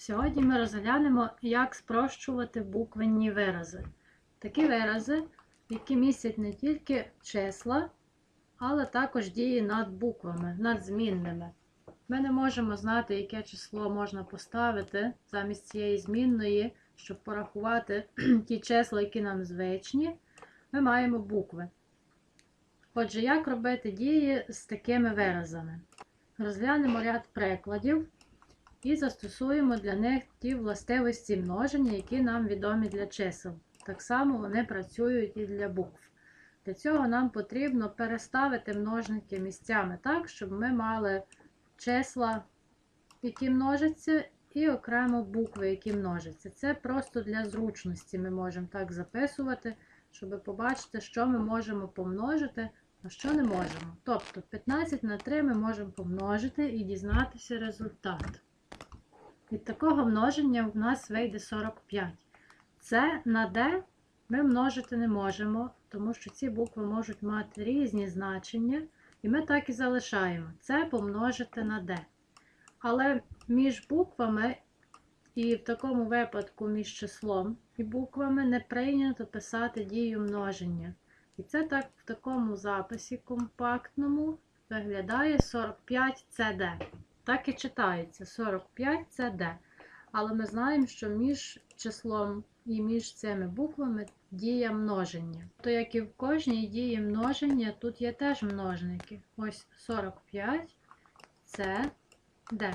Сьогодні ми розглянемо, як спрощувати буквенні вирази. Такі вирази, які містять не тільки числа, але також дії над буквами, над змінними. Ми не можемо знати, яке число можна поставити замість цієї змінної, щоб порахувати ті числа, які нам звичні. Ми маємо букви. Отже, як робити дії з такими виразами? Розглянемо ряд прикладів і застосуємо для них ті властивості множення, які нам відомі для чисел. Так само вони працюють і для букв. Для цього нам потрібно переставити множники місцями так, щоб ми мали числа, які множаться, і окремо букви, які множаться. Це просто для зручності ми можемо так записувати, щоб побачити, що ми можемо помножити, а що не можемо. Тобто 15 на 3 ми можемо помножити і дізнатися результат. Від такого множення в нас вийде 45. Це на D ми множити не можемо, тому що ці букви можуть мати різні значення, і ми так і залишаємо. Це помножити на D. Але між буквами, і в такому випадку між числом і буквами не прийнято писати дію множення. І це так в такому записі компактному виглядає 45 CD. Так і читається 45 це D. Але ми знаємо, що між числом і між цими буквами дія множення. То як і в кожній дії множення, тут є теж множники. Ось 45 це D.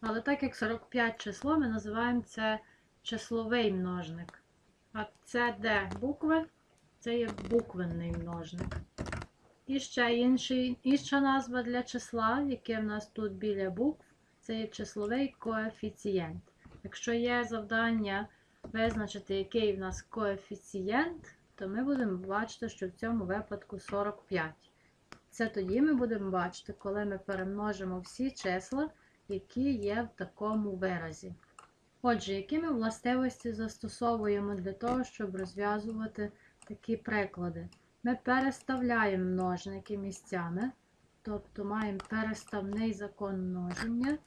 Але так як 45 число, ми називаємо це числовий множник. А це D букви, це є буквенний множник. І ще інший, інша назва для числа, яке в нас тут біля букв, це є числовий коефіцієнт. Якщо є завдання визначити, який в нас коефіцієнт, то ми будемо бачити, що в цьому випадку 45. Це тоді ми будемо бачити, коли ми перемножимо всі числа, які є в такому виразі. Отже, які ми властивості застосовуємо для того, щоб розв'язувати такі приклади? Ми переставляємо множники місцями, тобто маємо переставний закон множення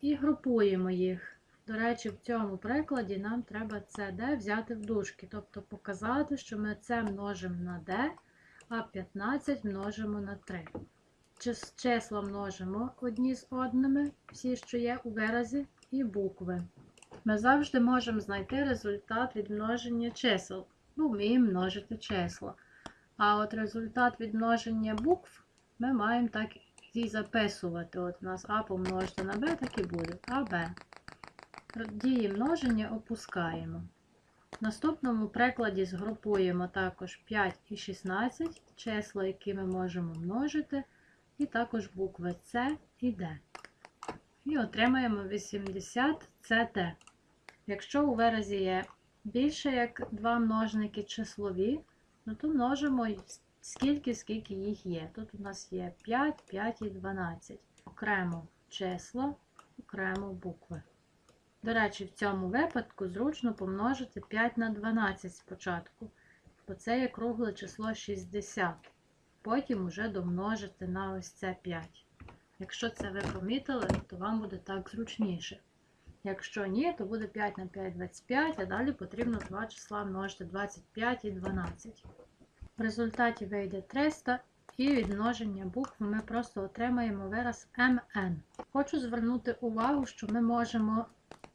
і групуємо їх. До речі, в цьому прикладі нам треба це D взяти в дужки, тобто показати, що ми це множимо на D, а 15 множимо на 3. Числа множимо одні з одними, всі, що є у виразі, і букви. Ми завжди можемо знайти результат від множення чисел, бо вміємо множити числа. А от результат від множення букв ми маємо так і записувати. От у нас А помножити на Б, так і буде. АБ. Дії множення опускаємо. В наступному прикладі згрупуємо також 5 і 16, числа, які ми можемо множити, і також букви С і Д. І отримаємо 80 СД. Якщо у виразі є більше як два множники числові, ну то множимо скільки, скільки їх є. Тут у нас є 5, 5 і 12. Окремо числа, окремо букви. До речі, в цьому випадку зручно помножити 5 на 12 спочатку, бо це є кругле число 60. Потім вже домножити на ось це 5. Якщо це ви помітили, то вам буде так зручніше. Якщо ні, то буде 5 на 5 25, а далі потрібно два числа множити 25 і 12. В результаті вийде 300 і від множення букв ми просто отримаємо вираз МН. Хочу звернути увагу, що ми можемо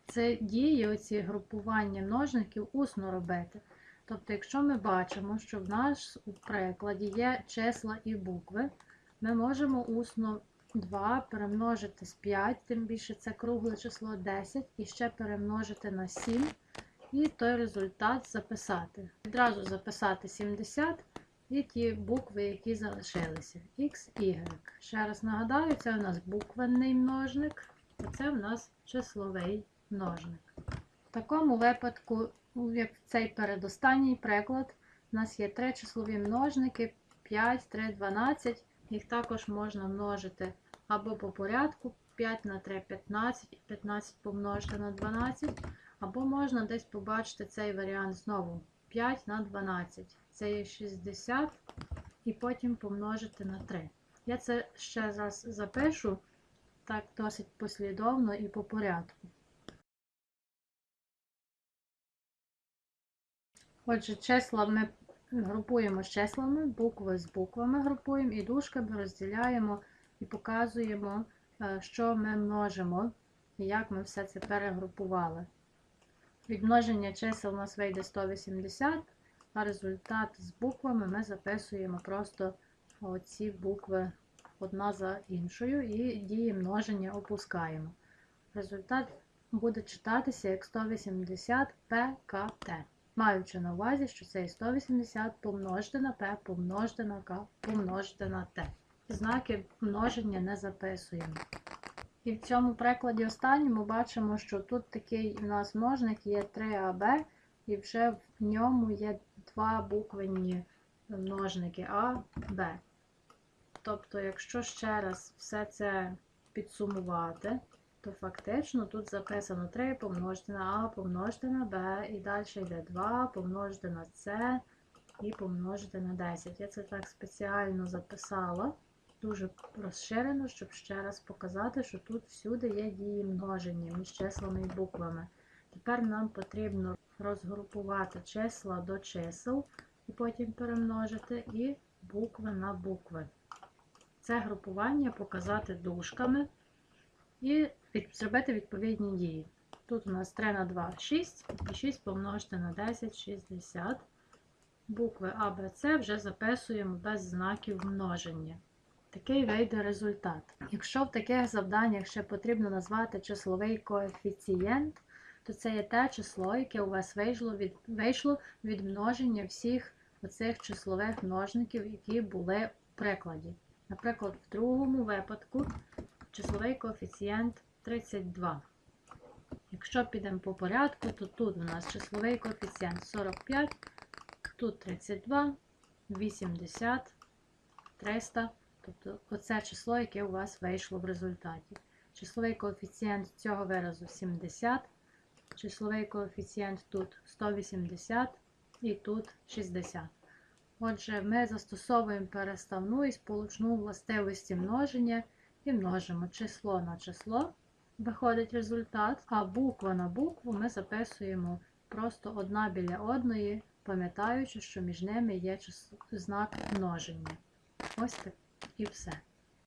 це дії, оці групування множників усно робити. Тобто, якщо ми бачимо, що в нас у прикладі є числа і букви, ми можемо усно 2 перемножити з 5, тим більше це кругле число 10, і ще перемножити на 7, і той результат записати. Відразу записати 70 і ті букви, які залишилися. X, Y. Ще раз нагадаю, це у нас буквенний множник, а це у нас числовий множник. В такому випадку, як цей передостанній приклад, у нас є три числові множники 5, 3, 12. Їх також можна множити або по порядку 5 на 3 15, 15 помножити на 12, або можна десь побачити цей варіант знову 5 на 12. Це є 60, і потім помножити на 3. Я це ще раз запишу так досить послідовно і по порядку. Отже, числа ми групуємо числами, букви з буквами групуємо і дужками розділяємо і показуємо, е, що ми множимо і як ми все це перегрупували. Від множення чисел у нас вийде 180, а результат з буквами ми записуємо просто оці букви одна за іншою і дії множення опускаємо. Результат буде читатися як 180 ПКТ, маючи на увазі, що це 180 помножити на П, помножити на К, помножити на Т. Знаки множення не записуємо. І в цьому прикладі останньому бачимо, що тут такий у нас множник є 3АБ, і вже в ньому є два буквенні множники А, Б. Тобто, якщо ще раз все це підсумувати, то фактично тут записано 3 помножити на А, помножити на Б, і далі йде 2 помножити на С і помножити на 10. Я це так спеціально записала, дуже розширено, щоб ще раз показати, що тут всюди є дії множення між числами і буквами. Тепер нам потрібно розгрупувати числа до чисел і потім перемножити, і букви на букви. Це групування показати дужками і зробити відповідні дії. Тут у нас 3 на 2 6, і 6 помножити на 10 60. Букви А, Б, С вже записуємо без знаків множення. Такий вийде результат. Якщо в таких завданнях ще потрібно назвати числовий коефіцієнт, то це є те число, яке у вас вийшло від, вийшло від множення всіх оцих числових множників, які були в прикладі. Наприклад, в другому випадку числовий коефіцієнт 32. Якщо підемо по порядку, то тут у нас числовий коефіцієнт 45, тут 32, 80, 300. Тобто оце число, яке у вас вийшло в результаті. Числовий коефіцієнт цього виразу 70, числовий коефіцієнт тут 180 і тут 60. Отже, ми застосовуємо переставну і сполучну властивості множення і множимо число на число, виходить результат, а буква на букву ми записуємо просто одна біля одної, пам'ятаючи, що між ними є знак множення. Ось так і все.